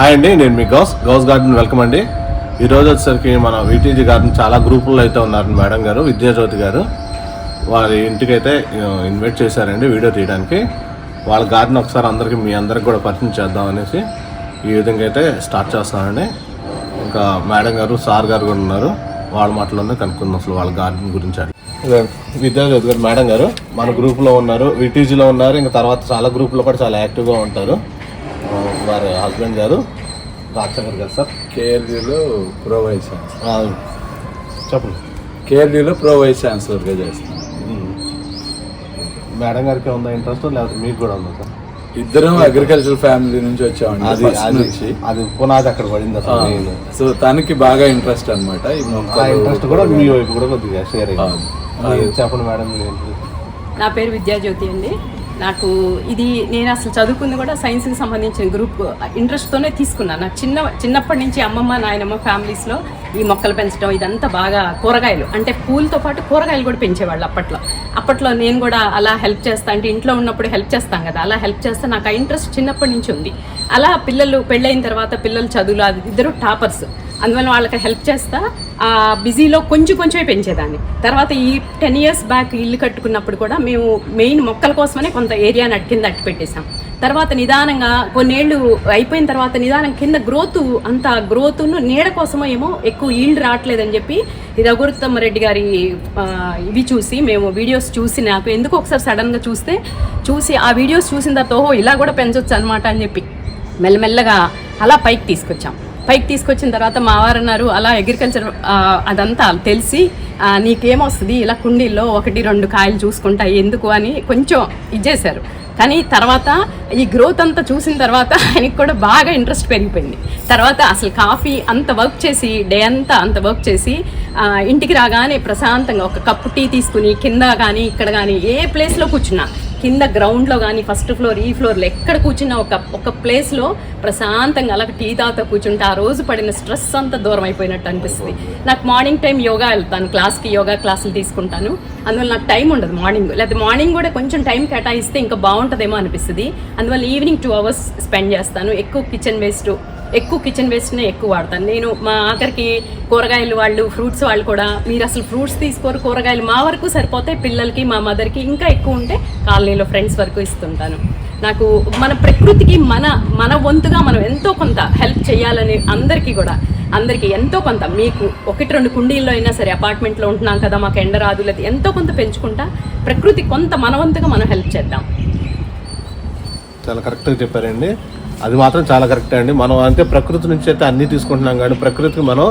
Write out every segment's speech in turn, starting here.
Hi అండి నేను మీ గౌస్. గౌస్ గార్డెన్ వెల్కమ్ అండి. ఈరోజు వచ్చేసరికి మన విటీజీ గార్డెన్ చాలా గ్రూపుల్లో అయితే ఉన్నారు మేడం గారు విద్యాజ్యోతి గారు. వారి ఇంటికి అయితే ఇన్వైట్ చేశారండి వీడియో తీయడానికి. వాళ్ళ గార్డెన్ ఒకసారి అందరికీ మీ అందరికి కూడా పరిచయం చేద్దాం అనేసి ఈ విధంగా అయితే స్టార్ట్ చేస్తానండి ఇంకా మేడం గారు సార్ గారు కూడా ఉన్నారు. వాళ్ళ మాటలోనే కనుక్కుందాం అసలు వాళ్ళ గార్డెన్ గురించి విద్యాజ్యోతి గారు మేడం గారు మన గ్రూప్లో ఉన్నారు విటీజీలో ఉన్నారు. ఇంకా తర్వాత చాలా గ్రూపులో కూడా చాలా యాక్టివ్గా ఉంటారు. వారి హస్బెండ్ గారు రాజశేఖర్ గారు సార్. కేఆర్డీలో ప్రో వైస్ ఛాన్సలర్. చెప్పండి. కేఆర్డీలో ప్రో వైస్ ఛాన్సలర్గా చేస్తాను మేడం గారికి ఉందా ఇంట్రెస్ట్ లేకపోతే మీకు కూడా ఉందా సార్? ఇద్దరం అగ్రికల్చర్ ఫ్యామిలీ నుంచి వచ్చామండి అది అది నుంచి. అది పునాది అక్కడ పడింది అసలు. సో తనకి బాగా ఇంట్రెస్ట్ అనమాట ఇంట్రెస్ట్ కూడా మీ వైపు కూడా కొద్దిగా షేర్ చెప్పండి మేడం? నా పేరు విద్యాజ్యోతి అండి. నాకు ఇది నేను అసలు చదువుకుంది కూడా సైన్స్కి సంబంధించిన గ్రూప్ ఇంట్రెస్ట్తోనే తీసుకున్నాను. నాకు చిన్న చిన్నప్పటి నుంచి అమ్మమ్మ నాయనమ్మ ఫ్యామిలీస్లో ఈ మొక్కలు పెంచడం ఇదంతా బాగా కూరగాయలు. అంటే పూలతో పాటు కూరగాయలు కూడా పెంచేవాళ్ళు అప్పట్లో. అప్పట్లో నేను కూడా అలా హెల్ప్ చేస్తా అంటే ఇంట్లో ఉన్నప్పుడు హెల్ప్ చేస్తాం కదా అలా హెల్ప్ చేస్తే నాకు ఆ ఇంట్రెస్ట్ చిన్నప్పటి నుంచి ఉంది. అలా పిల్లలు పెళ్ళైన తర్వాత పిల్లలు చదువులు అది ఇద్దరు టాపర్స్ అందువల్ల వాళ్ళకి హెల్ప్ చేస్తా. ఆ బిజీలో కొంచెం కొంచెమే పెంచేదాన్ని. తర్వాత ఈ టెన్ ఇయర్స్ బ్యాక్ ఇల్లు కట్టుకున్నప్పుడు కూడా మేము మెయిన్ మొక్కల కోసమనే కొంత ఏరియాని అటు కింద అట్టు పెట్టేసాం తర్వాత నిదానంగా కొన్నేళ్ళు అయిపోయిన తర్వాత నిదానం కింద గ్రోత్ అంత గ్రోత్ను నీడ కోసమో ఏమో ఎక్కువ ఈల్డ్ రావట్లేదని చెప్పి ఇది అగురుతమ్మ రెడ్డి గారి ఇవి చూసి మేము వీడియోస్ చూసి నాకు ఎందుకు ఒకసారి సడన్గా చూస్తే చూసి ఆ వీడియోస్ చూసిన తర్వాత ఓహో ఇలా కూడా పెంచొచ్చు అనమాట అని చెప్పి మెల్లమెల్లగా అలా పైకి తీసుకొచ్చాం. పైకి తీసుకొచ్చిన తర్వాత మా వారు అన్నారు అలా అగ్రికల్చర్ అదంతా తెలిసి నీకేమొస్తుంది? ఇలా కుండీల్లో ఒకటి రెండు కాయలు చూసుకుంటా ఎందుకు? అని కొంచెం ఇచ్చేశారు. కానీ తర్వాత ఈ గ్రోత్ అంతా చూసిన తర్వాత ఆయనకి కూడా బాగా ఇంట్రెస్ట్ పెరిగిపోయింది. తర్వాత అసలు కాఫీ అంత వర్క్ చేసి డే అంతా అంత వర్క్ చేసి ఇంటికి రాగానే ప్రశాంతంగా ఒక కప్పు టీ తీసుకుని కింద కానీ ఇక్కడ కానీ ఏ ప్లేస్లో కూర్చున్నా కింద గ్రౌండ్లో కానీ ఫస్ట్ ఫ్లోర్ ఈ ఫ్లోర్లో ఎక్కడ కూర్చున్నా ఒక ఒక ప్లేస్లో ప్రశాంతంగా అలా టీ తాత కూర్చుంటే ఆ రోజు పడిన స్ట్రెస్ అంతా దూరం అయిపోయినట్టు అనిపిస్తుంది. నాకు మార్నింగ్ టైం యోగా వెళ్తాను క్లాస్కి యోగా క్లాసులు తీసుకుంటాను. అందువల్ల నాకు టైం ఉండదు మార్నింగ్ లేకపోతే మార్నింగ్ కూడా కొంచెం టైం కేటాయిస్తే ఇంకా బాగుంటుందేమో అనిపిస్తుంది. అందువల్ల ఈవినింగ్ టూ అవర్స్ స్పెండ్ చేస్తాను. ఎక్కువ కిచెన్ వేస్ట్ ఎక్కువ కిచెన్ వేస్ట్నే ఎక్కువ వాడతాను. నేను మా ఆఖరికి కూరగాయలు వాళ్ళు ఫ్రూట్స్ వాళ్ళు కూడా మీరు అసలు ఫ్రూట్స్ తీసుకోరు కూరగాయలు మా వరకు సరిపోతే పిల్లలకి మా మదర్కి ఇంకా ఎక్కువ ఉంటే కాలనీలో ఫ్రెండ్స్ వరకు ఇస్తుంటాను. నాకు మన ప్రకృతికి మన మన వంతుగా మనం ఎంతో కొంత హెల్ప్ చేయాలని అందరికీ కూడా అందరికీ ఎంతో కొంత మీకు ఒకటి రెండు కుండీల్లో అయినా సరే అపార్ట్మెంట్లో ఉంటున్నాం కదా మాకు ఎండ రాదు లేదు ఎంతో కొంత పెంచుకుంటా ప్రకృతి కొంత మనవంతుగా మనం హెల్ప్ చేద్దాం. చాలా కరెక్ట్గా చెప్పారండి. అది మాత్రం చాలా కరెక్టే అండి. మనం అంటే ప్రకృతి నుంచి అయితే అన్నీ తీసుకుంటున్నాం కానీ ప్రకృతికి మనం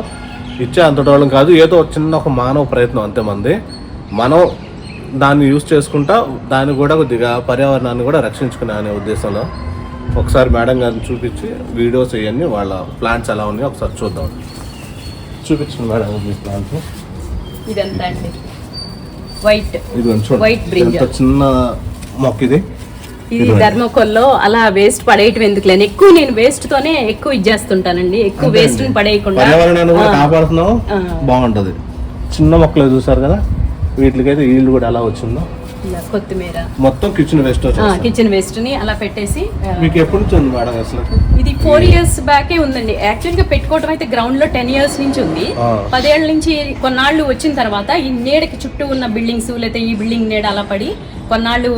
ఇచ్చే అంతటోళ్ళం కాదు. ఏదో చిన్న ఒక మానవ ప్రయత్నం అంతే మంది. మనం దాన్ని యూజ్ చేసుకుంటా దాన్ని కూడా కొద్దిగా పర్యావరణాన్ని కూడా రక్షించుకునే అనే ఉద్దేశంలో ఒకసారి మేడం గారిని చూపించి వీడియోస్ ఇవన్నీ వాళ్ళ ప్లాంట్స్ ఎలా ఉన్నాయో ఒకసారి చూద్దాం. చూపించండి మేడం మీ ప్లాంట్స్ ఇదంతా అండి. వైట్. ఇది చిన్న మొక్క ఇది? ఇది ధర్మకోల్లో అలా వేస్ట్ పడేయటం ఎందుకులేని ఎక్కువ నేను వేస్ట్ తోనే ఎక్కువ ఇచ్చేస్తుంటానండి. ఎక్కువ వేస్ట్ని పడేయకుండా. కాపాడుతున్నాం. బాగుంటది. చిన్న మొక్కలు చూసారు కదా? వీటికైతే ఈల్డ్ కూడా ఎలా వచ్చిందో? కొత్తిమీర. మొత్తం కిచెన్ వేస్ట్ కిచెన్ వేస్ట్ని అలా పెట్టేసి మీకు ఎప్పటి నుంచి ఉంది మేడం అసలు? ఇది ఫోర్ ఇయర్స్ బ్యాకే ఉందండి. యాక్చువల్గా పెట్టుకోవడం అయితే గ్రౌండ్లో టెన్ ఇయర్స్ నుంచి ఉంది. ఆ. పదేళ్ళ నుంచి కొన్నాళ్ళు వచ్చిన తర్వాత ఈ నీడకి చుట్టూ ఉన్న బిల్డింగ్స్ లేకపోతే ఈ బిల్డింగ్ నీడ అలా పడి కొన్నాళ్ళు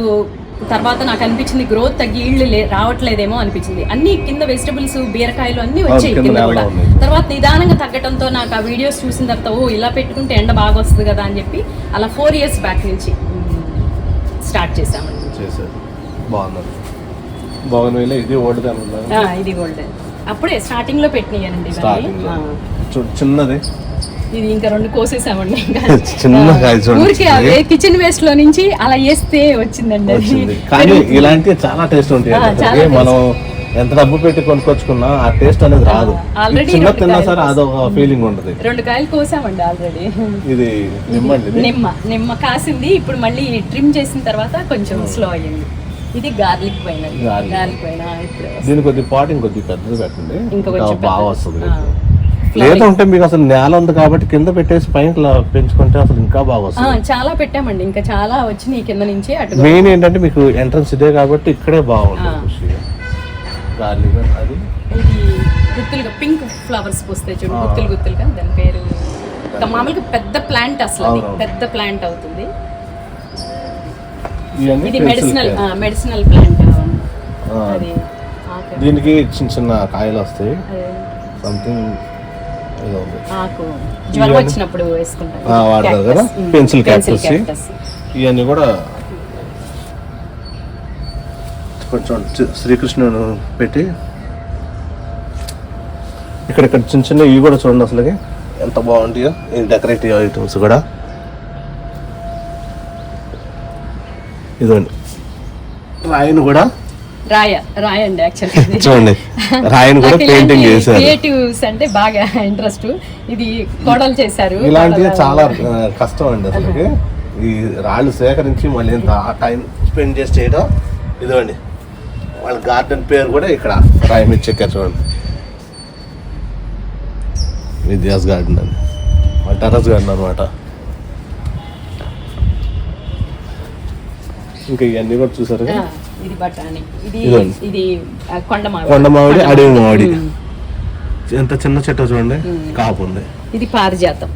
తర్వాత నాకు అనిపించింది గ్రోత్ తగ్గి ఇళ్ళు లే- రావట్లేదేమో అనిపించింది. అన్ని కింద వెజిటబుల్స్ బీరకాయలు అన్ని వచ్చాయి కింద కూడా. తర్వాత నిదానంగా తగ్గటంతో నాకు ఆ వీడియోస్ చూసిన తర్వాత ఓ ఇలా పెట్టుకుంటే ఎండ బాగా వస్తుంది కదా అని చెప్పి అలా ఫోర్ ఇయర్స్ బ్యాక్ నుంచి స్టార్ట్ చేసామండి ఇది ఓల్డ్ అప్పుడే స్టార్టింగ్లో పెట్టినాయండి. చిన్నది. ఇది ఇంకా రెండు కోసేసామండి. చిన్న కిచెన్ వేస్ట్లో నుంచి అలా వేస్తే వచ్చిందండి కానీ ఇలాంటివి చాలా టేస్ట్ ఉంటాయి మనం ఎంత డబ్బు పెట్టి కొనుక్కొచ్చుకున్నా ఆ టేస్ట్ అనేది రాదు. చిన్న తిన్నా సరే అదొక ఫీలింగ్ ఉంటుంది. రెండు కాయలు కోసామండి ఆల్రెడీ ఇది నిమ్మండి ఇది? నిమ్మ నిమ్మ కాసింది. ఇప్పుడు మళ్ళీ ట్రిమ్ చేసిన తర్వాత కొంచెం స్లో అయ్యింది. ఇది గార్లిక్ పైన. గార్లిక్ పైన దీని కొద్ది పాట్ ఇంకొద్ది పెద్దది పెట్టండి. ఇంకా బాగా. వస్తుంది. లేదంటే మీకు అసలు నేల ఉంది కాబట్టి కింద పెట్టేసి పైన పెంచుకుంటే అసలు ఇంకా బాగా వస్తుంది. చాలా పెట్టామండి. ఇంకా చాలా వచ్చినాయి కింద నుంచి అటు మెయిన్ ఏంటంటే మీకు ఎంట్రన్స్ ఇదే కాబట్టి ఇక్కడే బాగుంటుంది ఖుషిగా గార్లిక్ అది. ఇది గుత్తులుగా పింక్ ఫ్లవర్స్ పూస్తాయి చూడు గుత్తులు గుత్తులుగా. దాని పేరు మామూలుగా పెద్ద ప్లాంట్ అసలు అది. పెద్ద ప్లాంట్ అవుతుంది. ఇది మెడిసినల్. Medicinal plant. అది. దీనికి చిన్న చిన్న కాయలు వస్తాయి. సంథింగ్ జ్వరం వచ్చినప్పుడు వాడతారు కదా? Pencil cactus. ఇవన్నీ కూడా కొంచెం శ్రీకృష్ణుడు పెట్టి ఇక్కడ ఇక్కడ చిన్న చిన్న ఇవి కూడా చూడండి అసలుకి. ఎంత బాగుంటాయో. ఈ డెకరేటివ్ ఐటమ్స్ కూడా. ఇదండి రాయిని కూడా రాయ రాయండి యాక్చువల్లీ చూడండి రాయిని కూడా పెయింటింగ్ చేశారు. క్రియేటివ్స్ అంటే బాగా ఇంట్రెస్ట్ ఇది కోడలు చేశారు ఇలాంటివి చాలా కష్టం అండి అసలుకి. ఈ రాళ్ళు సేకరించి మళ్ళీ ఇంత టైం స్పెండ్ చేసి చేయడం ఇదిగోండి. వాళ్ళ గార్డెన్ పేరు కూడా ఇక్కడ రాయి మీద చెక్కారు చూడండి. విద్యాస్ గార్డెన్ అని మా టెర్రస్ గార్డెన్ అనమాట ఇంకా ఇవన్నీ కూడా చూసారు ఆ, ఇది బఠానీ. ఇది. ఇది కొండ మామిడి కొండ మామిడి అడవి మామిడి. ఎంత చిన్న చెట్టు చూడండి. కాపు ఉంది. ఇది పారిజాతం.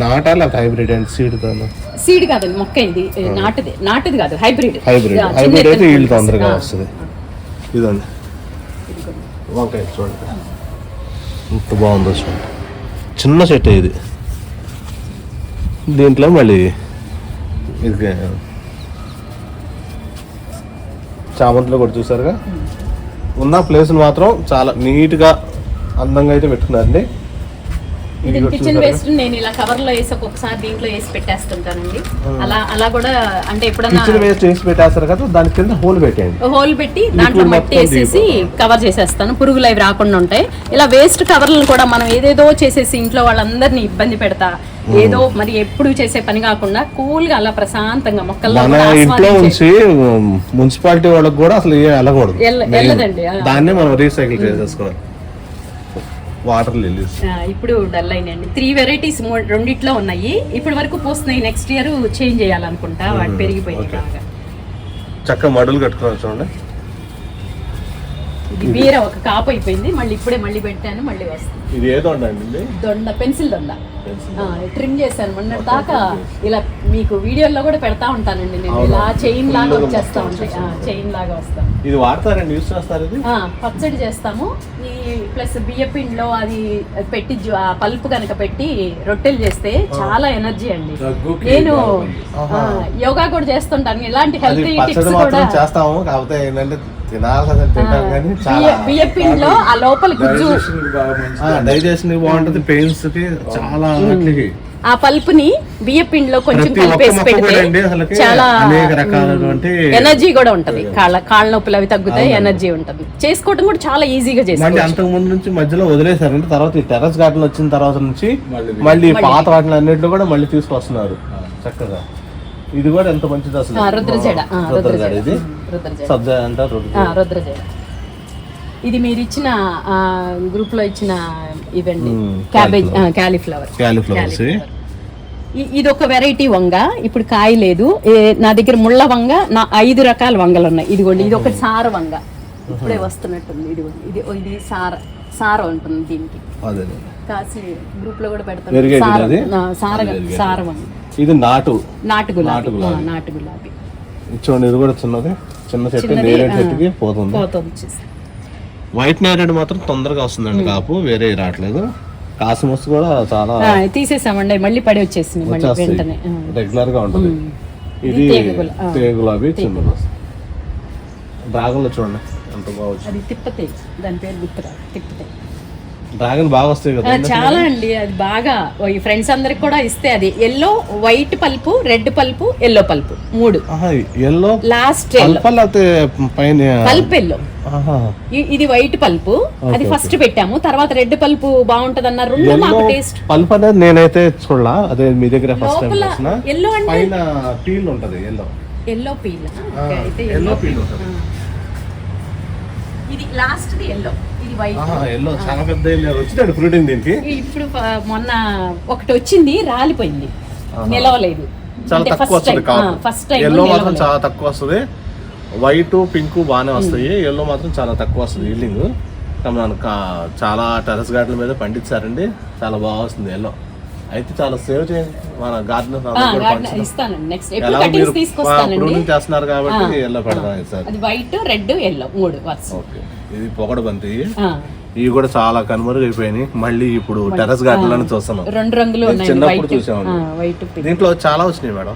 నాటాలి? హైబ్రిడ్ అండ్ సీడ్ సీడ్ కాదండి మొక్క ఇది నాటుది. నాటుది కాదు హైబ్రిడ్. హైబ్రిడ్. హైబ్రిడ్ అయితే ఈల్డ్ తొందరగా వస్తుంది. ఇదండి వంకాయ చూడండి. ఎంత బాగుందో చూడండి. చిన్న చెట్టు ఇది. దీంట్లో మళ్ళీ ఇది చామంతిలో కూడా చూసారుగా? ఉన్న ప్లేస్ మాత్రం చాలా నీట్గా అందంగా అయితే పెట్టుకున్నారండి. కిచెన్? వేస్ట్ నేను ఇలా కవర్లో వేసి ఒక్కొక్కసారి దీంట్లో వేసి పెట్టేస్తుంటానండి. అలా అలా కూడా అంటే ఎప్పుడన్నా కిచెన్ వేస్ట్ చేసి పెట్టేస్తారు కదా దాని కింద హోల్ పెట్టేయండి. హోల్ పెట్టి దాంట్లో మట్టి వేసేసి కవర్ చేసేస్తాను. పురుగులు అవి రాకుండా ఉంటాయి. ఇలా వేస్ట్ కవర్లను కూడా మనం ఏదేదో చేసేసి ఇంట్లో వాళ్ళందరినీ ఇబ్బంది పెడతా ఏదో మరి ఎప్పుడు చేసే పని కాకుండా కూల్గా అలా ప్రశాంతంగా మొక్కల్లో మన ఇంట్లో ఉంచి మున్సిపాలిటీ వాళ్ళకి కూడా అసలు వెళ్ళకూడదు. వెళ్ళదండి. దాన్నే మనం రీసైకిల్ చేసేసుకోవాలి. వాటర్ లిల్లీస్ ఇప్పుడు డల్ అయినాయండి. త్రీ వెరైటీస్ రెండిట్లో ఉన్నాయి. ఇప్పటి వరకు పోస్తున్నాయి. నెక్స్ట్ ఇయర్ చేంజ్ చేయాలనుకుంటా. వాటి పెరిగిపోయింది okay. బాగా. చక్కగా మడులు కట్టుకోవాలి చూడండి ఇది బీర ఒక కాపు అయిపోయింది. మళ్ళీ ఇప్పుడే మళ్ళీ పెట్టాను మళ్ళీ వస్తుంది ఇది ఏదో అండి దొండ పెన్సిల్ దొండ. ట్రిమ్ చేశాను. మొన్న దాకా ఇలా మీకు వీడియోలో కూడా పెడతా ఉంటానండి నేను. ఇలా చైన్ లాగా వచ్చేస్తా ఉంటాయి. చైన్ లాగా వస్తాం ఇది వాడతారండి? యూస్ చేస్తారు ఇది? ఆ, పచ్చడి చేస్తాము. ఈ ప్లస్ బియ్య పిండిలో అది పెట్టి పల్పు కనుక పెట్టి రొట్టెలు చేస్తే చాలా ఎనర్జీ అండి. నేను యోగా కూడా చేస్తుంటాను. ఇలాంటి అది హెల్తీ టిప్స్ కూడా చేస్తాము. కాకపోతే ఏంటంటే తింటాం కానీ చాలా బియ్య పిండిలో ఆ లోపల గుజ్జు. డైజెషన్ బాగుంటుంది పెయిన్స్కి చాలా వాటికి. ఆ పల్పుని బియ్య పిండిలో కొంచెం కలిపేసి పెడితే చాలా ఎనర్జీ కూడా ఉంటది. కాళ్ళ కాళ్ళ నొప్పులు అవి తగ్గుతాయి ఎనర్జీ ఉంటది. చేసుకోవడం కూడా చాలా ఈజీగా చేసుకోవచ్చు. అంతకు ముందు నుంచి మధ్యలో వదిలేశారంటే తర్వాత ఈ టెర్రస్ గార్డెన్ వచ్చిన తర్వాత నుంచి మళ్ళీ మళ్ళీ పాత వాటిని అన్నింటిలో కూడా మళ్ళీ తీసుకొస్తున్నారు. చక్కగా. ఇది కూడా ఎంత మంచిది అసలు? రుద్రజడ. రుద్రజడ. ఇది రుద్రజడ. సబ్జా అంటారు రుద్రజడ. ఇది మీరు ఇచ్చిన గ్రూప్లో ఇచ్చిన ఇవండి క్యాబేజ్ క్యాలీఫ్లవర్. క్యాలీఫ్లవర్స్ ఇది ఒక వెరైటీ వంగ. ఇప్పుడు కాయ లేదు. నా దగ్గర ముళ్ళ వంగ నా ఐదు రకాల వంగలు ఉన్నాయి. ఇదిగోండి ఇది ఒక సార వంగ. ఇప్పుడే వస్తున్నట్టుంది. ఇదిగోండి ఇది ఇది సార సార ఉంటుంది దీనికి. కాసి గ్రూప్లో కూడా సార సార ఇది నాటు. నాటు గులాబీ. నాటు గులాబీ. చూడండి ఇది కూడా చిన్నది. చిన్న చెట్టు నేరేడు. చెట్టుకి పోతుంది. వైట్ నేరేడు మాత్రం తొందరగా వస్తుందండి కాపు. వేరే రావట్లేదు. కాసుమస్ కూడా చాలా తీసేసామండి. మళ్ళీ పడి వచ్చేసింది మళ్ళీ వెంటనే. రెగ్యులర్గా ఉంటుంది. ఇది గులాబీ లో చూడండి ఎంత బాగుంది అది తిప్పతేగ దాని పేరు గుర్తురా తిప్పతేగ డ్రాగన్ బాగా వస్తాయి కదా చాలా అండి అది బాగా. ఈ ఫ్రెండ్స్ అందరికి కూడా ఇస్తే అది. Yellow white pulp red pulp yellow pulp మూడు. ఎల్లో? లాస్ట్ పైన పల్ప్ ఎల్లో. ఇది వైట్ పల్పు. అది ఫస్ట్ పెట్టాము. తర్వాత రెడ్ పల్పు బాగుంటది అన్నారు రెండు మాకు టేస్ట్ పల్ప్ అనేది నేనైతే చూడలా. అదే మీ దగ్గర ఫస్ట్ టైం చూసిన. ఎల్లో అంటే పైన పీల్ ఉంటది ఎల్లో. Yellow peel? అయితే ఎల్లో పీల్ ఉంటది. ఇది last the yellow. White yellow చాలా పెద్ద ఎల్లో వచ్చిందండి ఫ్రూటింగ్ దీనికి? ఇప్పుడు మొన్న ఒకటి వచ్చింది రాలిపోయింది. నిలవలేదు. చాలా తక్కువ వస్తుంది ఫస్ట్ టైం ఎల్లో మాత్రం చాలా తక్కువ వస్తుంది. వైట్ పింక్ బాగానే వస్తాయి. ఎల్లో మాత్రం చాలా తక్కువ వస్తుంది ఈల్డింగ్ మన చాలా టెరస్ గార్డెన్ మీద పండించారండి. చాలా బాగా వస్తుంది ఎల్లో అయితే చాలా సేవ్ చేయండి మన గార్డెన్ ప్రూనింగ్ చేస్తున్నారు కాబట్టి ఎల్లో పెడదాం అది వైట్ రెడ్ ఎల్లో మూడు ఓకే. ఇది పొగడ బంతి ఇవి కూడా చాలా కనుమరుగైపోయినాయి మళ్ళీ ఇప్పుడు టెరస్ గార్డెన్ చూస్తున్నాం. రెండు రంగులు చిన్నప్పుడు వైట్. దీంట్లో చాలా వచ్చినాయి మేడం.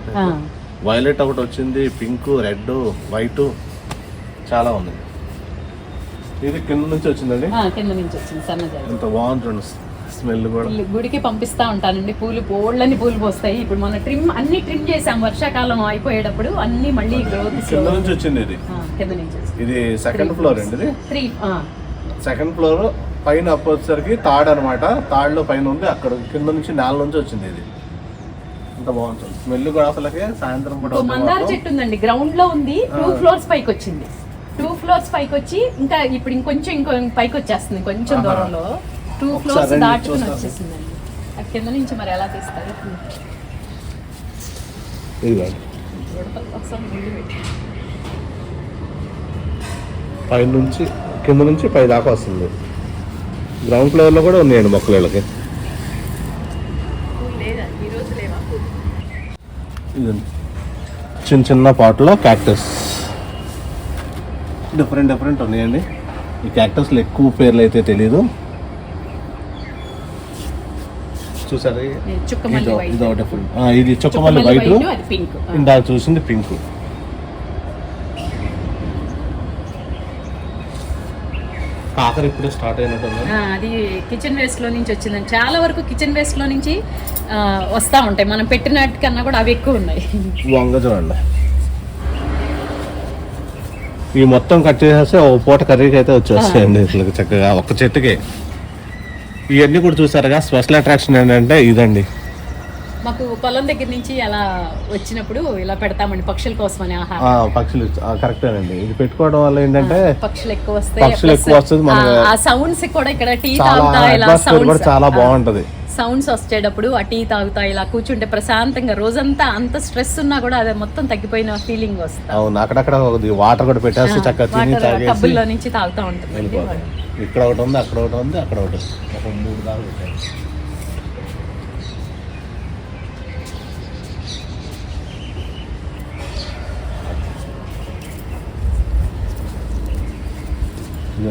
వైలెట్ ఒకటి వచ్చింది పింక్ రెడ్ వైట్ చాలా ఉన్నాయి ఇది కింద నుంచి వచ్చిందండి? కింద నుంచి వచ్చింది ఎంత బాగుంటుంది స్మెల్ కూడా. గుడికి పంపిస్తా ఉంటానండి. పూలు పోళ్ళని పూలు పోస్తాయి. ఇప్పుడు మన ట్రిమ్ అన్ని ట్రిమ్ చేసాం వర్షాకాలం అయిపోయేటప్పుడు అన్ని మళ్ళీ గ్రోత్ కింద నుంచి వచ్చింది ఇది. కింద నుంచి వచ్చింది. ఇది సెకండ్ ఫ్లోర్ అండి ఇది. త్రీ సెకండ్ ఫ్లోర్ పైన వచ్చేసరికి తాడ్ అనమాట తాడ్లో పైన ఉంది. అక్కడ కింద నుంచి నేల నుంచి వచ్చింది ఇది. ఎంత బాగుంటుంది. స్మెల్ కూడా అసలుకి సాయంత్రం కూడా మందార. చెట్టు ఉందండి. గ్రౌండ్లో ఉంది. టూ ఫ్లోర్స్ పైకి వచ్చింది. టూ ఫ్లోర్స్ పైకి వచ్చి ఇంకా ఇప్పుడు ఇంకొంచెం ఇంకో పైకి వచ్చేస్తుంది. కొంచెం. దూరంలో. టూ ఫ్లోర్స్ దాటుకుని. వచ్చేసిందండి అది కింద నుంచి మరి ఎలా తీస్తారు. పై నుంచి కింద నుంచి పై దాకా వస్తుంది. గ్రౌండ్ ఫ్లోర్లో కూడా ఉన్నాయండి మొక్కలు వీళ్ళకి. చిన్న చిన్న పాట్లో క్యాక్టస్ డిఫరెంట్ డిఫరెంట్ ఉన్నాయండి. ఈ క్యాక్టస్లు ఎక్కువ పేర్లు అయితే తెలియదు చూసారా? ఇది చుక్కమల్లి వైట్. ఇదో చుక్కమల్లి ఇందాక చూసింది పింక్ కాకర ఇప్పుడే స్టార్ట్ అయినట్టుంది ఆ, అది కిచెన్ వేస్ట్లో నుంచి వచ్చిందండి. చాలా వరకు కిచెన్ వేస్ట్లో నుంచి వస్తా ఉంటాయి. మనం పెట్టినట్టుకన్నా కూడా అవి ఎక్కువ ఉన్నాయి. వంగ చూడండి. ఈ మొత్తం కట్ చేసేస్తే ఒక పూట కర్రీకి అయితే వచ్చేస్తాయండి. ఇట్లా చక్కగా ఒక చెట్టుకి. ఇవన్నీ కూడా చూసారుగా. స్పెషల్ అట్రాక్షన్ ఏంటంటే ఇదండి. మాకు పొలం దగ్గర నుంచి అలా వచ్చినప్పుడు ఇలా పెడతామండి పక్షుల ఆహారం. ఆ, పక్షులు కరెక్టేనండి ఇది పెట్టుకోవడం వల్ల ఏంటంటే పక్షులు ఎక్కువ వస్తాయి. పక్షులు ఎక్కువ వస్తుంది, మన- ఆ సౌండ్స్ కూడా ఇక్కడ టీ తాగుతా ఇలా సౌండ్స్ చాలా బాగుంటది. సౌండ్స్ వచ్చేటప్పుడు ఆ టీ తాగుతా ఇలా కూర్చుంటే ప్రశాంతంగా రోజంతా అంత స్ట్రెస్ ఉన్నా కూడా అది మొత్తం తగ్గిపోయిన ఫీలింగ్ వస్తుంది అవును అక్కడక్కడ వాటర్ కూడా పెట్టేసి చక్కగా తిని తాగేసి టబ్బుల్లో నుంచి తాగుతా ఉంటుంది ఇక్కడ ఒకటి ఉంది అక్కడ ఒకటి ఉంది అక్కడ ఒకటి ఉంది. ఒక మూడు దాకా పెట్టారు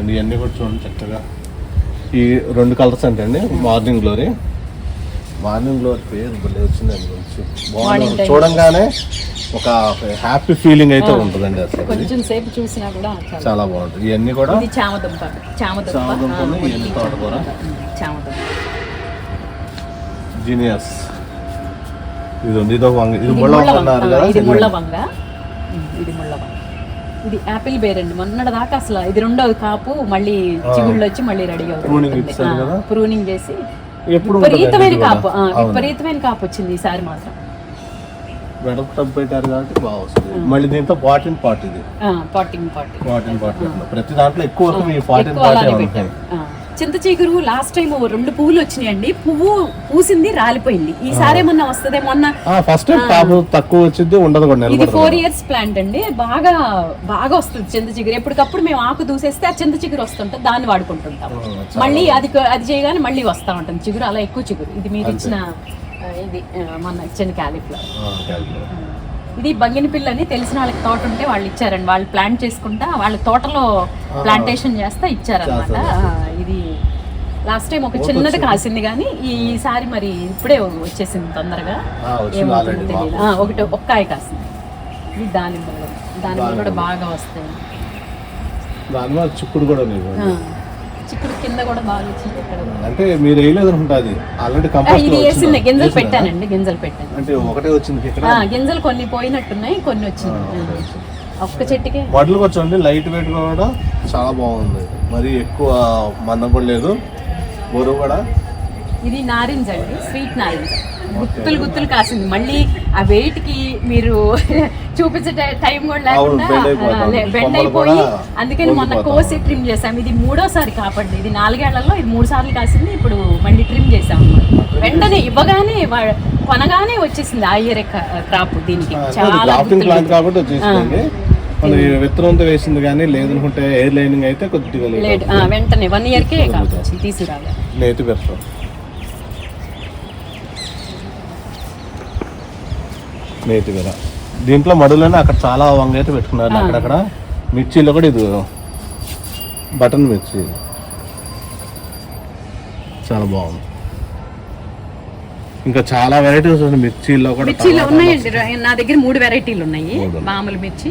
ఇవన్నీ కూడా చూడండి చక్కగా. ఈ రెండు కలర్స్ అంటే అండి మార్నింగ్ గ్లోరీ మార్నింగ్ పేరు వచ్చిందండి బాగుంది. time. చూడంగానే ఒక హ్యాపీ ఫీలింగ్ అయితే ఉంటుందండి అసలు. కొంచెం సేపు చూసినా కూడా చాలా. బాగుంటుంది ఇవన్నీ కూడా ఇది చామదుంప. చామదుంప. చామదుంపలు, ఆ, ఇవన్నీ తోటకూర. చామదుంప. జీనియస్. ఇది ఉంది ఇది ఒక వంగ. ఇది ఇది ముళ్ళ వంగ. అన్నారు కదా ఇది ముళ్ళ వంగ. ఇది ముళ్ళ వంగ. ఇది యాపిల్ బేర్ అండి మొన్నటి దాకా అసలు ఇది రెండోది కాపు మళ్ళీ చిగుళ్ళు వచ్చి మళ్ళీ రెడీ? అవుతుంది. ప్రూనింగ్ చేసి ఎప్పుడు విపరీతమైన కాపు ఆ. విపరీతమైన కాపు వచ్చింది ఈసారి మాత్రం. వెడప టబ్ పెట్టారు కాబట్టి బాగా వస్తుంది. మళ్ళీ దీంతో పాట్ ఇన్ పాట్ ఇది potting potting pot in pot ప్రతి దాంట్లో ఎక్కువ వరకు ఈ పాట్ ఇన్ ఎక్కువ పాటే అలానే ఉంటాయి. పెట్టాం. చింత చిగురు లాస్ట్ టైం రెండు పువ్వులు వచ్చినాయండి. పువ్వు పూసింది రాలిపోయింది. ఈసారి ఏమన్నా వస్తుంది? మొన్న ఫస్ట్ తక్కువ వచ్చింది ఉండదు ఇది ఫోర్ ఇయర్స్ ప్లాంట్ అండి. బాగా బాగా వస్తుంది చింత చిగురు ఎప్పటికప్పుడు మేము ఆకు దూసేస్తే ఆ చింత చిగురు వస్తుంటుంది దాన్ని వాడుకుంటుంటాం మళ్ళీ అది అది చేయగానే మళ్ళీ వస్తా ఉంటుంది. చిగురు అలా ఎక్కువ చిగురు. ఇది మీరు ఇచ్చిన ఇది మొన్న ఇచ్చిన క్యాలీఫ్లవర్ ఇది బంగిని పిల్ల అని తెలిసిన వాళ్ళకి తోట ఉంటే వాళ్ళు ఇచ్చారండి. వాళ్ళు ప్లాంట్ చేసుకుంటా వాళ్ళ తోటలో ప్లాంటేషన్ చేస్తా ఇచ్చారనమాట ఇది లాస్ట్ టైం ఒక చిన్నది కాసింది కానీ ఈసారి మరి ఇప్పుడే వచ్చేసింది తొందరగా. ఏమవుతుందో తెలియదు. ఒకటి ఒక్కాయ కాసింది. ఇది దానిమ్మలు దానిమ్మలు కూడా బాగా వస్తాయి. దాని వల్ల చిక్కుడు కూడా చిక్కుడు కింద కూడా బాగా వచ్చింది ఇక్కడ కూడా. అంటే మీరు వేయలేదు ఉంటుంది ఆల్రెడీ కంపోస్ట్ ఇది వేసింది. గింజలు పెట్టానండి గింజలు పెట్టాను. అంటే ఒకటే వచ్చింది ఇక్కడ? గింజలు కొన్ని పోయినట్టున్నాయి కొన్ని వచ్చినాయి ఆ, ఒక్క చెట్టుకే. వడ్లు వచ్చండి లైట్ వెయిట్ కూడా చాలా బాగుంది. మరి ఎక్కువ మందం కూడా లేదు. బరువు కూడా ఇది నారింజ అండి స్వీట్ నారింజ. గుత్తులు గుత్తులు కాసింది. మళ్ళీ ఆ వెయిట్కి మీరు చూపించే టై- కూడా లేకుండా కొమ్మలు అయిపోయి అందుకని మొన్న. కోసి ట్రిమ్ చేసాం. ఇది మూడోసారి కాపండి. ఇది నాలుగేళ్ళలో ఇది మూడు సార్లు కాసింది. ఇప్పుడు మళ్ళీ ట్రిమ్ చేసాం. వెంటనే ఇవ్వగానే కొనగానే వచ్చేసింది ఆ ఇయర్ క్రాప్ దీనికి. చాలా విత్తనంతో వేసింది కానీ లేదనుకుంటే ఎయిర్ లైనింగ్ అయితే కొద్దిగా వెంటనే వన్ ఇయర్కే కావచ్చు. తీసుకురావాలి. నేతి పెడతాం. నేతి బెర దీంట్లో మడులోనే అక్కడ చాలా వంగ అయితే పెట్టుకున్నారు అక్కడక్కడ. మిర్చిలో కూడా ఇది బటన్ మిర్చి. చాలా బాగుంది. ఇంకా చాలా వెరైటీస్ ఉన్నాయి మిర్చిలో కూడా మిర్చిలో ఉన్నాయండి నా దగ్గర మూడు వెరైటీలు ఉన్నాయి. మామూలు మిర్చి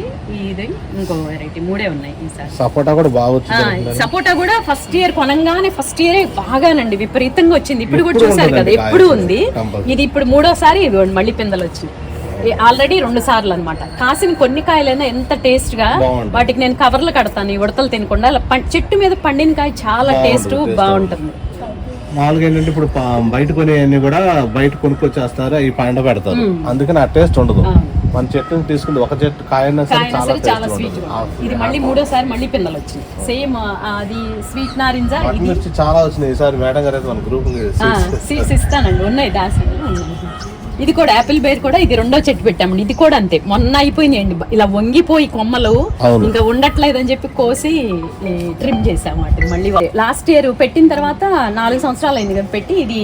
ఇది ఇంకో వెరైటీ మూడే ఉన్నాయి ఈసారి. సపోటా కూడా బాగా వచ్చింది సపోటా కూడా ఫస్ట్ ఇయర్ కొనంగానే ఫస్ట్ ఇయర్ బాగానండి విపరీతంగా వచ్చింది. ఇప్పుడు కూడా చూసారు కదా ఎప్పుడు ఉంది. ఇది ఇప్పుడు మూడోసారి ఇది మళ్ళీ పిందలు వచ్చింది ఆల్రెడీ రెండు సార్లు అనమాట కాసిన కొన్ని కాయలైనా ఎంత టేస్ట్గా. వాటికి నేను కవర్లు కడతాను ఈ ఉడతలు తినకుండా. చెట్టు మీద పండిన కాయ చాలా టేస్ట్ బాగుంటుంది. మామూలుగా ఏంటంటే ఇప్పుడు బయట కొనేవన్నీ కూడా బయట కొనుక్కొచ్చేస్తారు ఈ పండ పెడతారు. అందుకని ఆ టేస్ట్ ఉండదు. మన చెట్టుని తీసుకుంటే ఒక చెట్టు కాయన సరే చాలా స్వీట్ ఇది మళ్ళీ మూడోసారి మళ్ళీ పిందలు వచ్చింది సేమ్ అది స్వీట్ నారింజ చాలా వచ్చినాయి. ఈసారి మేడం గారు మన గ్రూప్ ఇస్తానండి ఉన్నాయి ఉన్నాయి. ఇది కూడా యాపిల్ బేర్ కూడా ఇది రెండో చెట్టు పెట్టామండి. ఇది కూడా అంతే. మొన్న అయిపోయినాయండి. ఇలా వంగిపోయి కొమ్మలు. ఇంకా ఉండట్లేదని చెప్పి కోసి ట్రిమ్ చేసాము వాటిని మళ్ళీ లాస్ట్ ఇయర్ పెట్టిన తర్వాత నాలుగు సంవత్సరాలు అయింది కదా పెట్టి ఇది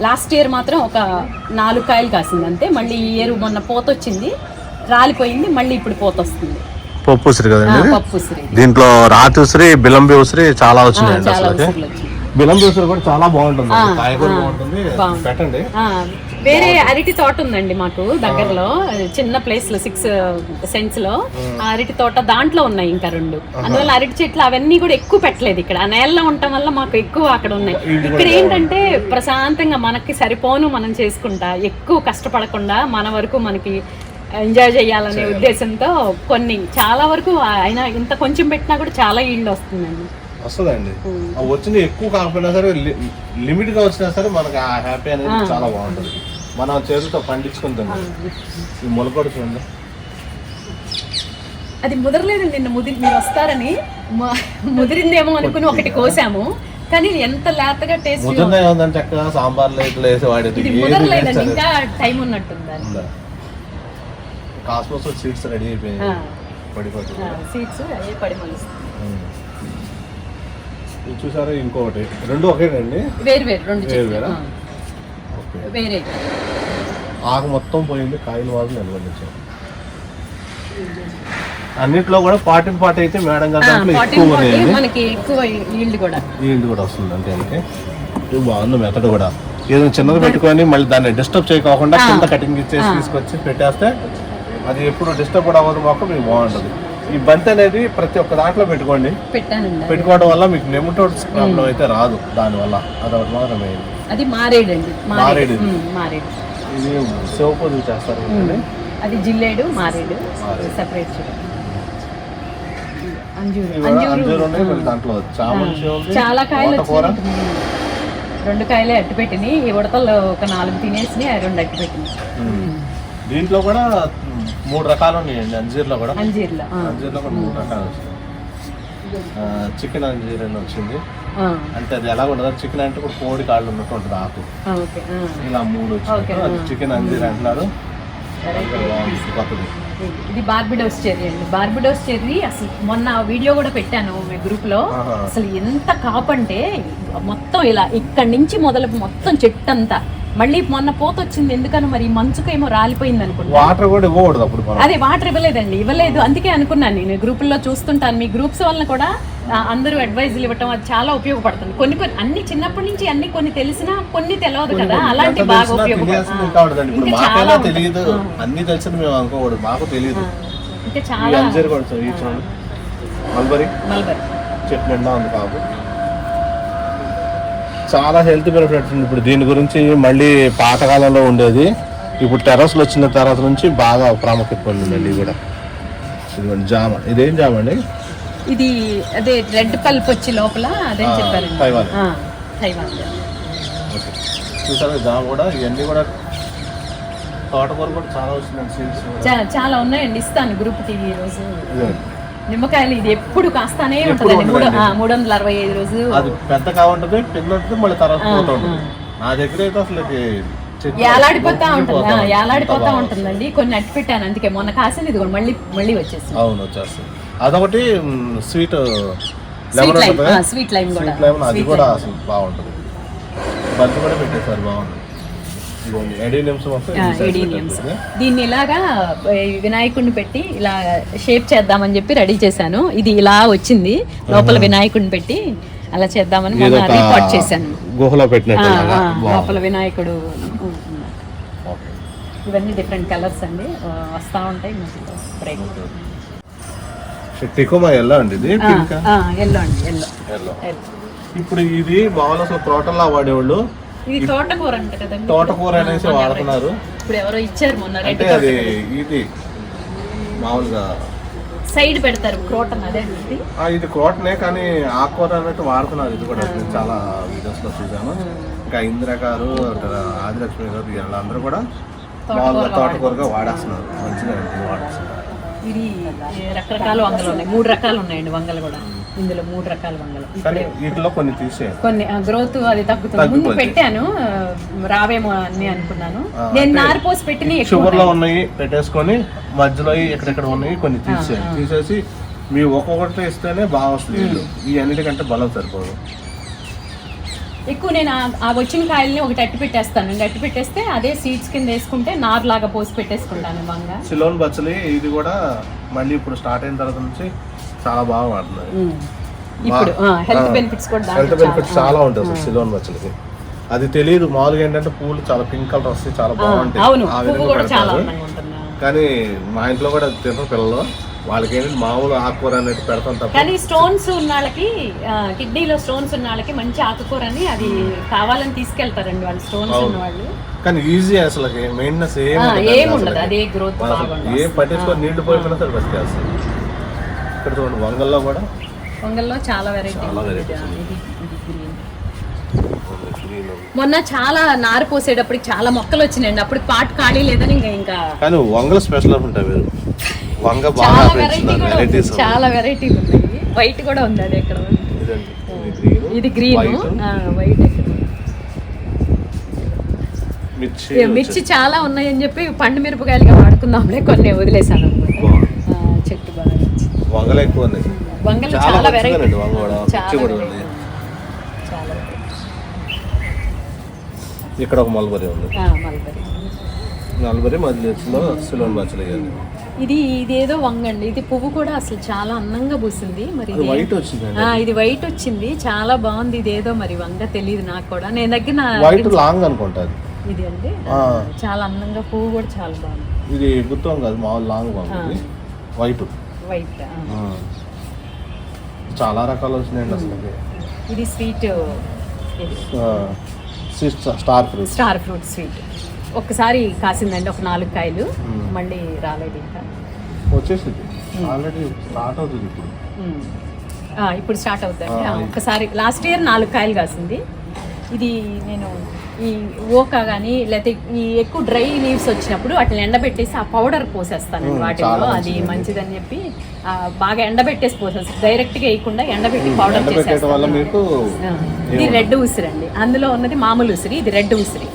లాస్ట్ ఇయర్ మాత్రం ఒక నాలుగు కాయలు కాసింది అంతే. మళ్ళీ ఈ ఇయర్ మొన్న పోత వచ్చింది రాలిపోయింది. మళ్ళీ ఇప్పుడు పోత వస్తుంది పప్పు ఉసిరి కదండి దీంట్లో రాతి ఉసిరి బిలంబి ఉసిరి చాలా వచ్చినాయండి అసలు వచ్చింది బిలంబి ఉసిరి కూడా చాలా బాగుంటుంది కాయ కూడా బాగుంటుంది. పెట్టండి. ఆ, వేరే అరటి తోట ఉందండి మాకు దగ్గరలో చిన్న ప్లేస్లో సిక్స్ సెంట్స్లో. ఆ అరటి తోట దాంట్లో ఉన్నాయి ఇంకా రెండు. అందువల్ల అరటి చెట్లు అవన్నీ కూడా ఎక్కువ పెట్టలేదు ఇక్కడ. ఆ నేలలో ఉండటం వల్ల మాకు ఎక్కువ అక్కడ ఉన్నాయి. ఇక్కడ ఏంటంటే ప్రశాంతంగా మనకి సరిపోను మనం చేసుకుంటా. ఎక్కువ కష్టపడకుండా మన వరకు మనకి ఎంజాయ్ చేయాలనే ఉద్దేశంతో కొన్ని. చాలా వరకు అయినా ఇంత కొంచెం పెట్టినా కూడా చాలా ఈల్డ్ వస్తుందండి. వస్తుందండి. వచ్చిన ఎక్కువ కాకపోయినా సరే లిమిట్గా వచ్చినా సరే మనకి ఆ హ్యాపీ అనేది చాలా బాగుంటుంది. మనం చేతితో పండించుకుని తిన్నాం. ఈ మొలకొడు చూడండి. అది ముదరలేదండి నిన్న ముదిరి మీరు వస్తారని. ముదిరిందేమో అనుకుని ఒకటి కోసాము. కానీ ఎంత లేతగా టేస్ట్ ముద్రనే ఉందని చక్కగా సాంబార్లో ఇట్లా వేసి వాడేది. ఏది ముదరలేదండి ఇంకా టైం ఉన్నట్టుంది? కాస్మోస్ సీడ్స్ రెడీ అయిపోయాయి. పడిపోతుంది సీడ్స్ అయ్యే పడి మలుస్తుంది ఇది చూసారా? ఇంకొకటి. రెండు ఒకేనండి? వేరు వేరు రెండు వేరు వేరా? ఓకే. వేరే. ఆకు మొత్తం పోయింది కాయలు మాత్రం నిలబడించారు అన్నిట్లో కూడా పార్టీ పార్టీ అయితే మేడం గారి దాంట్లో ఎక్కువ ఉన్నాయండి. మనకి ఎక్కువ ఈల్డ్ కూడా. ఈల్డ్ కూడా వస్తుంది అంతే అంటే ఇది బాగుంది మెథడ్ కూడా. ఏదైనా చిన్నది పెట్టుకొని మళ్ళీ దాన్ని డిస్టర్బ్ చేయకోకుండా కింద కటింగ్ ఇచ్చేసి తీసుకొచ్చి పెట్టేస్తే అది ఎప్పుడు డిస్టర్బ్ కూడా అవ్వదు మాకు మీకు బాగుంటుంది. ఈ బంతి అనేది ప్రతి ఒక్క దాంట్లో పెట్టుకోండి. పెట్టానండి. పెట్టుకోవడం వల్ల మీకు నెమటోడ్స్ ప్రాబ్లం అయితే రాదు దానివల్ల. అది ఒకటి మాత్రం అది మారేడు అండి. మారేడు. ఇది. మారేడు. ఇది చేస్తారు. అది జిల్లేడు మారేడు. సెపరేట్ దాంట్లో చాలా కాయలు రెండు కాయలే అట్టు పెట్టినాయి. ఈ ఉడతలు ఒక నాలుగు తినేసి ఆ రెండు అట్టు పెట్టినాయి. దీంట్లో కూడా మూడు రకాలు ఉన్నాయండి అంజీర్లో కూడా. అంజీర్లో. కూడా మూడు రకాలు చికెన్ అంజీర్ అని వచ్చింది. అంటే అది ఎలా ఉండదు. చికెన్ అంటే ఇప్పుడు కోడి కాళ్ళు ఉన్నట్టు ఉంటుంది ఆకు. ఇలా మూడు వచ్చినట్టు అది చికెన్ అంజీర్ అంటున్నారు. ఇది బార్బిడోస్ చెర్రీ అండి. బార్బిడోస్ చెర్రీ అసలు మొన్న వీడియో కూడా పెట్టాను మీ గ్రూప్లో. అసలు ఎంత కాపంటే మొత్తం ఇలా ఇక్కడి నుంచి మొదలు మొత్తం చెట్టు అంతా. మళ్ళీ మొన్న పోత వచ్చింది ఎందుకని మరి మంచుకేమో రాలిపోయింది అనుకుంటా. వాటర్ కూడా ఇవ్వకూడదు అప్పుడు అదే వాటర్ ఇవ్వలేదండి ఇవ్వలేదు. అందుకే అనుకున్నాను నేను. గ్రూపుల్లో చూస్తుంటాను. మీ గ్రూప్స్ వలన కూడా అందరూ అడ్వైజులు ఇవ్వటం అది చాలా ఉపయోగపడుతుంది. కొన్ని కొన్ని అన్ని చిన్నప్పటి నుంచి అన్ని కొన్ని తెలిసినా కొన్ని తెలియదు కదా. అలాంటి బాగా తెలిసినా తెలియదు అన్ని తెలిసింది మేము అనుకోకూడదు. మాకు తెలియదు. ఇంకా చాలా మల్బరీ. మల్బరీ. చెట్టు నిండా ఉంది కాపు చాలా హెల్త్ బెనిఫిట్స్ ఉంది ఇప్పుడు దీని గురించి మళ్ళీ పాతకాలంలో ఉండేది. ఇప్పుడు టెర్రస్లు వచ్చిన తర్వాత నుంచి బాగా ప్రాముఖ్యత పొందిందండి ఇది కూడా. ఇదిగోండి జామ. ఇదేం జామ అండి? ఇది అదే రెడ్ పల్ప్ వచ్చి లోపల అదే ఆ, చెప్పారండి. తైవాన్. తైవాన్. ఓకే. చూసారా జామ కూడా ఇవన్నీ కూడా తోటకూర కూడా చాలా వచ్చిందండి చాలా ఉన్నాయండి ఇస్తాను గ్రూప్కి ఈ రోజు. ఇదిగోండి. నిమ్మకాయలు ఇది ఎప్పుడు కాస్తానే ఉంటుందండి. మూడు మూడు వందల అరవై ఐదు రోజు. అది పెద్ద కావుంటుంది పిల్ల ఉంటుంది మళ్ళీ తర్వాత పోతూ ఉంటుంది. నా దగ్గర అయితే అసలు ఏలాడిపోతా ఉంటుంది. ఏలాడిపోతా ఉంటుంది. ఉంటుందండి. కొన్ని అట్టి పెట్టాను అందుకే మొన్న కాసింది ఇది కూడా మళ్ళీ మళ్ళీ వచ్చేసింది. అవును వచ్చేస్తుంది. అదొకటి స్వీట్ లెమన్ ఉంటుంది sweet lime కూడా. స్వీట్ అది కూడా. అసలు బాగుంటుంది. బంతి కూడా పెట్టేసారు ఇదిగోండి ఎడీనియమ్స్. దీన్ని ఇలాగా వినాయకుడిని పెట్టి ఇలా షేప్ చేద్దామని చెప్పి రెడీ చేశాను. ఇది ఇలా వచ్చింది. లోపల వినాయకుడిని పెట్టి అలా చేద్దామని మొన్న రికార్డ్ చేశాను. గుహలో. లోపల వినాయకుడు. ఇవన్నీ డిఫరెంట్ కలర్స్ అండి. వస్తా ఉంటాయి. బ్రేక్ టికోమా ఎల్లో అండి ఇది ఎల్లో అండి ఎల్లో ఎల్లో ఇప్పుడు ఇది మామూలు అసలు వాడేవాళ్ళు. ఇది తోటకూర అంట కదండి. తోటకూర అనేసి వాడుతున్నారు ఇప్పుడు ఎవరో ఇచ్చారు మొన్న అంటే అది ఇది మామూలుగా సైడ్ పెడతారు క్రోటన్ అదే ఇది. కోటనే కానీ ఆకుకూర అన్నట్టు వాడుతున్నారు. ఇది కూడా నేను చాలా వీడియోస్లో చూసాను ఇంకా ఇందిరా గారు ఆదిలక్ష్మి గారు వీళ్ళందరూ కూడా మామూలుగా తోటకూరగా వాడేస్తున్నారు. మంచిగా వాడేస్తున్నారు. ఇది రకరకాల వంగలు ఉన్నాయి? మూడు రకాలు ఉన్నాయండి వంగలు కూడా. ఇందులో మూడు రకాల వంగలు. వీటిలో కొన్ని తీసేయాలి కొన్ని గ్రోత్ అది తగ్గుతుంది. ముందు. పెట్టాను రావేమో అని అనుకున్నాను. నేను అంటే నారు పోసి పెట్టిన ఎక్కువ షుగర్లో ఉన్నాయి. పెట్టేసుకొని మధ్యలో ఎక్కడెక్కడ ఉన్నాయి కొన్ని తీసేయాలి తీసేసి మీ ఒక్కొక్కటి ఇస్తేనే బాగా వస్తుంది. ఈ అన్నిటికంటే బలం సరిపోదు. ఎక్కువ నేను ఆ- ఆ వచ్చిన కాయల్ని ఒకటి అట్టి పెట్టేస్తాను. అట్టి పెట్టేస్తే అదే సీడ్స్ కింద వేసుకుంటే నారు లాగా పోసి పెట్టేసుకుంటాను వంగ. సిలోన్ బచ్చలి ఇది కూడా మళ్ళీ ఇప్పుడు స్టార్ట్ అయిన తర్వాత నుంచి చాలా బాగా వాడుతున్నారు. ఇప్పుడు హెల్త్ బెనిఫిట్స్ కూడా హెల్త్ బెనిఫిట్స్ చాలా ఉంటాయి అసలు సిలోన్ బచ్చలకి అది తెలియదు మామూలుగా ఏంటంటే పూలు చాలా పింక్ కలర్ వస్తాయి చాలా బాగుంటాయి. ఆ విధంగా పెడతారు. కానీ మా ఇంట్లో కూడా తినరు పిల్లలు. వాళ్ళకి ఏంటంటే మామూలు ఆకుకూర అనేది పెడతాం తప్ప. కానీ స్టోన్స్ ఉన్న వాళ్ళకి కిడ్నీలో స్టోన్స్ ఉన్న వాళ్ళకి మంచి ఆకుకూరని అది కావాలని తీసుకెళ్తారండి వాళ్ళు స్టోన్స్ ఉన్న వాళ్ళు. కానీ ఈజీ అసలు మెయింటెనెన్స్ ఏం ఉండదు అసలు. అదే గ్రోత్ అసలు ఏం పట్టించుకొని నీళ్ళు పోయిపోయినా సరే బతికేస్తుంది ఇక్కడ చూడండి వంగల్లో కూడా పొంగల్లో చాలా వెరైటీ చాలా varieties మొన్న చాలా నారు పోసేటప్పటికి చాలా మొక్కలు వచ్చినాయండి అప్పుడు పాటు ఖాళీ లేదని ఇంకా ఇంకా కానీ వంగలు స్పెషల్ ఉంటాయి మీరు. వంగ బాగా చాలా వెరైటీ పెంచుతున్నారు. వెరైటీస్ చాలా వెరైటీ ఉన్నాయి. వైట్ కూడా ఉంది అది ఎక్కడ ఇది గ్రీన్ వైట్ మిర్చి మిర్చి చాలా ఉన్నాయని చెప్పి పండు మిరపకాయలుగా వాడుకుందాంలే కొన్ని వదిలేసాను అనమాట బాగుంది. చెట్టు బాగా వచ్చింది. వంగలు ఎక్కువ ఉన్నాయి వంగలు చాలా వెరైటీ వంగ కూడా. కూడా. ఉంది. ఇక్కడ ఒక మల్బరీ ఉంది. మల్బరీ. మల్బరీ మధ్యలో సిలోన్ బచ్చలు ఇది ఇదేదో వంగండి ఇది పువ్వు కూడా అసలు చాలా అందంగా పూసింది. మరి వైట్ వచ్చిందండి. ఆ, ఇది వైట్ వచ్చింది. చాలా బాగుంది ఇదేదో మరి వంగ తెలియదు నాకు కూడా. నేను దగ్గర వైట్ లాంగ్ అనుకుంటా ఇది అండి. చాలా అందంగా పువ్వు కూడా చాలా బాగుంది. ఇది గుత్తం కాదు మామూలు లాంగ్ బాగుంది వైట్ వైట్. చాలా రకాలు వచ్చినాయండి అసలు ఇది స్వీట్ ఇది. Star fruit. Star fruit sweet. ఒక్కసారి కాసిందండి ఒక నాలుగు కాయలు. మళ్ళీ రాలేదు ఇంకా. వచ్చేసింది. ఆల్రెడీ స్టార్ట్ అవుతుంది ఇప్పుడు. ఇప్పుడు స్టార్ట్ అవుతుంది ఒక్కసారి లాస్ట్ ఇయర్ నాలుగు కాయలు కాసింది. ఇది నేను ఈ ఓక కానీ లేకపోతే ఈ ఎక్కువ డ్రై లీవ్స్ వచ్చినప్పుడు వాటిని ఎండబెట్టేసి ఆ పౌడర్ పోసేస్తానండి మ్మ్, వాటిలో అది మంచిది. మంచిదని చెప్పి బాగా ఎండబెట్టేసి పోసేస్తాను డైరెక్ట్గా వేయకుండా ఎండబెట్టి పౌడర్ చేసేస్తాను. ఇది రెడ్ ఉసిరి అందులో ఉన్నది మామూలు ఉసిరి ఇది రెడ్ ఉసిరి.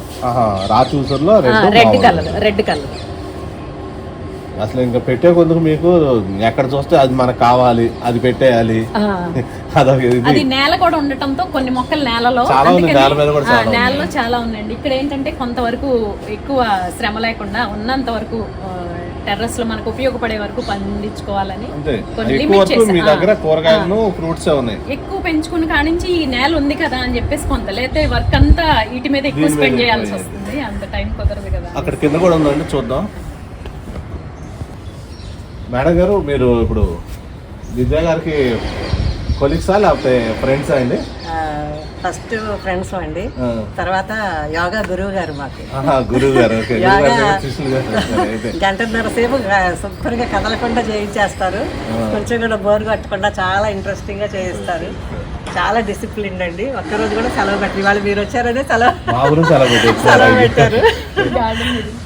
రెడ్. కలర్ రెడ్ కలర్ అసలు ఇంకా పెట్టే కొందుకు మీకు ఎక్కడ చూస్తే అది మనకు కావాలి అది పెట్టేయాలి. అది నేల కూడా ఉండటంతో కొన్ని మొక్కలు నేలలో చాలా ఉంది, నేల మీద కూడా. నేలలో చాలా ఉన్నాయండి. ఇక్కడ ఏంటంటే కొంతవరకు ఎక్కువ శ్రమ లేకుండా ఉన్నంత వరకు టెర్రస్లో మనకు ఉపయోగపడే వరకు పండించుకోవాలని మీ. దగ్గర. కూరగాయలు ఫ్రూట్స్ ఉన్నాయి. ఎక్కువ పెంచుకుని కానించి ఈ నేల ఉంది కదా అని చెప్పేసి కొంత లేకపోతే వర్క్ అంతా వీటి మీద ఎక్కువ స్పెండ్ చేయాల్సి చేయాలి. వస్తుంది. అంత టైం కుదరదు కదా. అక్కడ కింద కూడా ఉందండి చూద్దాం. మేడం గారు మీరు ఇప్పుడు విద్యా గారికి కొలీగ్సా లేకపోతే ఫ్రెండ్సా అండి? ఫస్ట్ ఫ్రెండ్స్ అండి. తర్వాత యోగా గురువు గారు మాకు. గురువు గారు. యోగా. గంటన్నర సేపు గా- శుభ్రంగా కదలకుండా చేయించేస్తారు. కొంచెం కూడా బోర్ కొట్టకుండా చాలా ఇంట్రెస్టింగ్గా చేయిస్తారు. చాలా డిసిప్లిన్ అండి. ఒక్కరోజు కూడా సెలవు పెట్టి వాళ్ళు మీరు వచ్చారనే సెలవు. సెలవు పెట్టారు.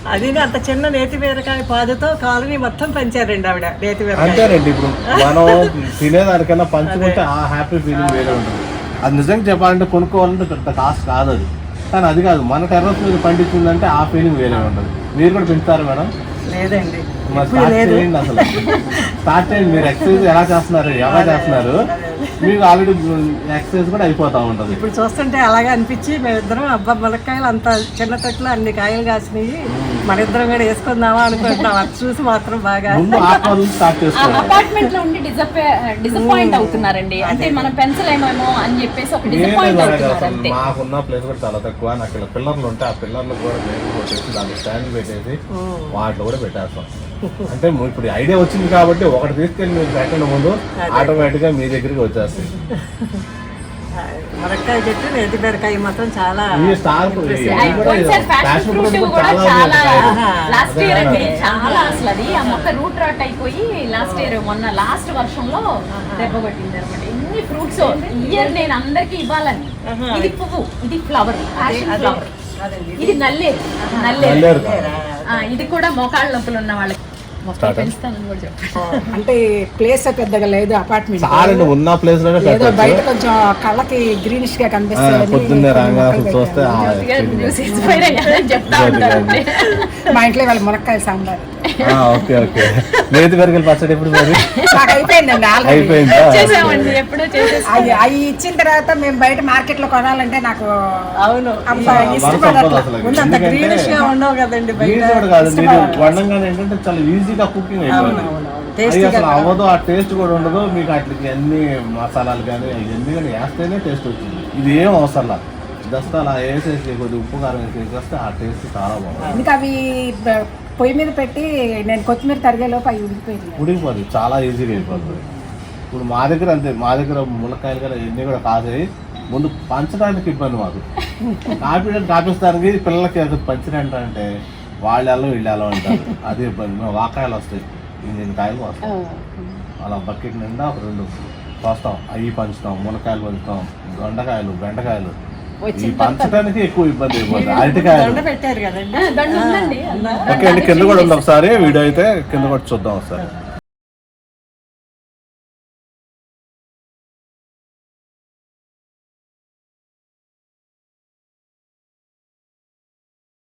అది అంత చిన్న నేతి బీరకాయ పాదుతో కాలనీ మొత్తం పెంచారండి ఆవిడ నేతి బీరకాయ. అంతేనండి. ఇప్పుడు మనం తినేదానికన్నా పంచుకుంటే ఆ హ్యాపీ ఫీలింగ్ వేరే ఉంటుంది. అది నిజంగా చెప్పాలంటే కొనుక్కోవాలంటే పెద్ద కాస్ట్ కాదు అది. కానీ అది కాదు మన టెర్రస్ మీద పండించిందంటే ఆ ఫీలింగ్ వేరే ఉంటుంది. మీరు కూడా పెంచుతారు మేడం? లేదండి. చేయండి అసలు. స్టార్ట్ చేయండి మీరు ఎక్సర్సైజ్ ఎలా చేస్తున్నారు ఎలా చేస్తున్నారు? మీకు ఆల్రెడీ ఎక్సర్సైజ్ కూడా అయిపోతా ఉంటుంది. ఇప్పుడు చూస్తుంటే అలాగే అనిపించి మేమిద్దరం అబ్బా ములక్కాయలు అంత చిన్న తొట్లో అన్ని కాయలు కాసినాయి మన ఇద్దరం కూడా వేసుకుందామా అనుకుంటున్నాం. అది చూసి మాత్రం బాగా ముందు ఆ పనులు స్టార్ట్ చేసుకోండి అపార్ట్మెంట్లో ఉండి డిసప్పాయింట్ అవుతున్నారండి. అంటే మనం పెంచలేమేమో అని చెప్పేసి ఒక డిసప్పాయింట్ అవుతున్నారు అంతే మాకున్న ప్లేస్ కూడా చాలా తక్కువ. నాకు ఇలా పిల్లర్లు ఉంటే ఆ పిల్లర్లు కూడా మేము కొట్టేసి దానికి స్టాండ్ పెట్టేసి వాటిలో కూడా పెట్టేస్తాం. అంటే ఇప్పుడు ఐడియా వచ్చింది కాబట్టి ఒకటి తీసుకెళ్ళి మీరు పెట్టండి ముందు ఆటోమేటిక్గా మీ దగ్గరికి వచ్చేస్తాయి. ములక్కాయ చెట్టు నేతి బీరకాయ మాత్రం చాలా ఈ స్టార్ పోయినసారి ఫ్యాషన్ ఫ్రూట్ కూడా చాలా లాస్ట్ ఇయర్ అండి. చాలా అసలు అది ఆ మొక్క రూట్ రాట్ అయిపోయి లాస్ట్ ఇయర్ మొన్న లాస్ట్ వర్షంలో దెబ్బ కొట్టింది అనమాట. ఎన్ని ఫ్రూట్స్ ఇయర్ నేను అందరికి ఇవ్వాలని. ఇది పువ్వు ఇది ఫ్లవర్ ఫ్యాషన్ ఫ్లవర్ ఇది నల్లేరు నల్లేరు. ఇది కూడా మోకాళ్ళ నొప్పులు ఉన్న వాళ్ళకి అంటే ప్లేస్ పెద్దగా లేదు అపార్ట్మెంట్ చాలండి ఉన్న ప్లేస్లోనే ఏదో బయట కొంచెం కళ్ళకి గ్రీనిష్గా కనిపిస్తుంది పొద్దున్నే రాగా చూస్తే మా ఇంట్లో వాళ్ళ మునక్కాయ సాంబార్. Okay okay. నేతి బెరకలు పచ్చడి ఎప్పుడు మరి? అయిపోయిందా? చేసామండి ఎప్పుడో చేసేసి అవి అవి ఇచ్చిన తర్వాత మేము బయట మార్కెట్లో కొనాలంటే నాకు అవును. అంత మనసు ఇష్టపడట్లా. ఒప్పదు అసలు. ముందు అంత ఎందుకంటే గ్రీనిష్గా ఉండవు కదండి బయట. కాదు మీరు వండంగానే ఏంటంటే చాలా ఈజీగా కుకింగ్ అయిపోయింది. అది అసలు అవ్వదు ఆ టేస్ట్ కూడా ఉండదు. మీకు వాటికి అన్ని మసాలాలు కానీ అవన్నీ కానీ వేస్తేనే టేస్ట్ వచ్చింది. ఇది ఏం అవసరం లేదు జస్ట్ అలా వేసేసి కొద్దిగా ఉప్పు కారం వేసేసి వస్తే ఆ టేస్ట్ చాలా బాగుంది. ఇంకా అవి పొయ్యి మీద పెట్టి నేను కొత్తిమీర తరిగే లోపు అవి ఉడికిపోయింది ఉడికిపోతుంది చాలా ఈజీగా అయిపోతుంది. ఇప్పుడు మా దగ్గర అంతే మా దగ్గర ములక్కాయలు కానీ ఇవన్నీ కూడా కాసాయి. ముందు పంచడానికి ఇబ్బంది మాకు. కాపీ కాపిస్తానికి పిల్లలకి అది పంచినంట అంటే వాళ్ళు ఎలా వీళ్ళు ఎలా అంటారు. అది ఇబ్బంది. మేము వాకాయలు వస్తాయి. ఇంజిన్ కాయలు వస్తాయి. అలా బకెట్ నిండా ఒక రెండు పోస్తాం. అవి పంచుతాం మునక్కాయలు పంచుతాం దొండకాయలు బెండకాయలు. పంచడానికి ఎక్కువ ఇబ్బంది ఓకే అండి కింద కూడా ఉంది ఒకసారి వీడియో అయితే కింద కూడా చూద్దాం ఒకసారి.